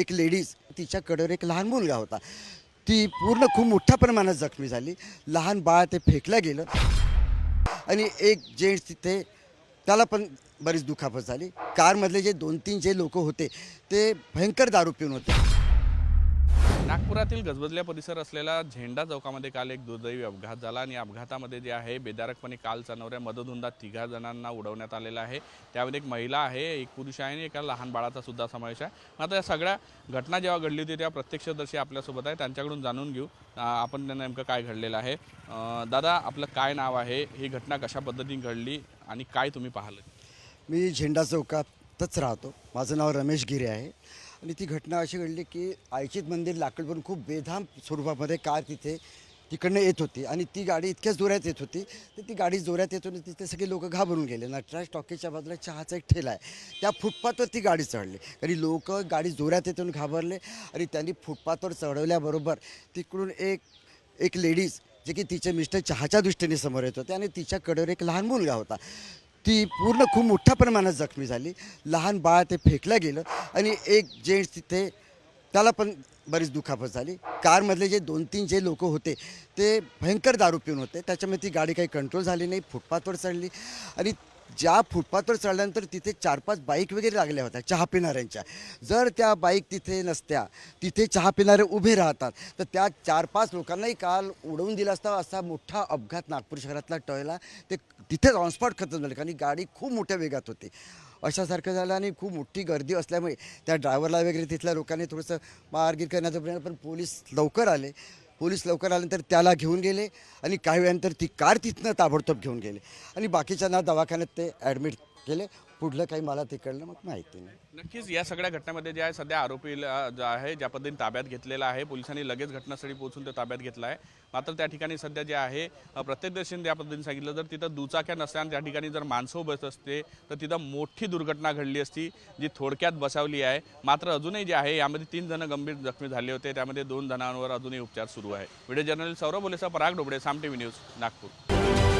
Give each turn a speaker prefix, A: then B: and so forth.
A: एक लेडीज तिच्याकडेवर एक लहान मुलगा होता. ती पूर्ण खूप मोठ्या प्रमाणात जखमी झाली. लहान बाळ ते फेकलं गेलं. आणि एक जेंट्स तिथे त्याला पण बरीच दुखापत झाली. कारमधले जे दोन तीन जे लोक होते ते भयंकर दारू पिऊन होते.
B: नागपुरातील गजबजल्या परिसर असलेला झेंडा चौकामध्ये काल एक दुर्दैवी अपघात झाला आणि अपघातामध्ये जे आहे बेदारकपणे काल चालणाऱ्या मदधुंदा तिघा जणांना उडवण्यात आलेला आहे. त्यामध्ये एक महिला आहे एक पुरुष आहे आणि एका लहान बाळाचा सुद्धा समावेश आहे. मात्र या सगळ्या घटना जेव्हा घडली होती तेव्हा प्रत्यक्षदर्शी आपल्यासोबत आहे. त्यांच्याकडून जाणून घेऊ आपण त्यांना नेमकं काय घडलेलं आहे. दादा आपलं काय नाव आहे? ही घटना कशा पद्धतीने घडली आणि काय तुम्ही पाहिलं?
A: मी झेंडा चौकातच राहतो. माझं नाव रमेश गिरे आहे. आणि ती घटना अशी घडली की आयचित मंदिर लाकडवरून खूप बेधाम स्वरूपामध्ये कार तिथे तिकडनं येत होती आणि ती गाडी इतक्याच जोरात येत होती. तर ती गाडी जोरात येत होती तिथे सगळे लोक घाबरून गेले. नटराज टॉकीच्या बाजूला चहाचा एक ठेला आहे. त्या फुटपाथवर ती गाडी चढली. कारण लोक गाडी जोरात येतून घाबरले आणि त्यांनी फुटपाथवर चढवल्याबरोबर तिकडून एक एक लेडीज जे की तिचे मिस्टर चहाच्या दृष्टीने समोर येत होते आणि तिच्या कडेवर एक लहान मुलगा होता. ती पूर्ण खूप मोठ्या प्रमाणात जखमी झाली. लहान बाळ ते फेकलं गेलं आणि एक जेंट्स तिथे त्याला पण बरीच दुखापत झाली. कारमधले जे दोन तीन जे लोक होते ते भयंकर दारू पिऊन होते. त्याच्यामुळे ती गाडी काही कंट्रोल झाली नाही फुटपाथवर चढली आणि ज्या फुटपाथवर चढल्यानंतर तिथे चार पाच बाईक वगैरे लागल्या होत्या चहा पिणाऱ्यांच्या जर त्या बाईक तिथे नसत्या तिथे चहा पिणारे उभे राहतात तर त्या चार पाच लोकांनाही काल उडवून दिला असता असा मोठा अपघात नागपूर शहरातला टळला. ते तिथेच ऑनस्पॉट खतम झाले कारण गाडी खूप मोठ्या वेगात होती. अशासारखं झालं आणि खूप मोठी गर्दी असल्यामुळे त्या ड्रायव्हरला वगैरे तिथल्या लोकांनी थोडंसं मारगीर करण्याचा प्रयत्न पण पोलीस लवकर आले. पोलीस लवकर आल्यानंतर त्याला घेऊन गेले आणि काही वेळानंतर ती कार तिथनं ताबडतोब घेऊन गेले. आणि बाकीच्यांना दवाखान्यात ते ॲडमिट केले. पुढलं काही मला तिकडलं मग माहिती नाही.
B: नक्कीच या सगळ्या घटनेमध्ये जे आहे सध्या आरोपीला जो आहे ज्या पद्धतीने ताब्यात घेतलेला आहे पोलिसांनी लगेच घटनास्थळी पोहोचून ते ताब्यात घेतला आहे. मात्र त्या ठिकाणी सध्या जे आहे अ, प्रत्यक्षदर्शीने त्या पद्धतीने सांगितलं जर तिथं दुचाक्या नसत्या आणि त्या ठिकाणी जर माणसं बसत असते तर तिथं मोठी दुर्घटना घडली असती जी थोडक्यात बसावली आहे. मात्र अजूनही जे आहे यामध्ये तीन जण गंभीर जखमी झाले होते. त्यामध्ये दोन जणांवर अजूनही उपचार सुरू आहे. Video journalist Saurabh Bolesa Parag Dobde Saam TV news Nagpur.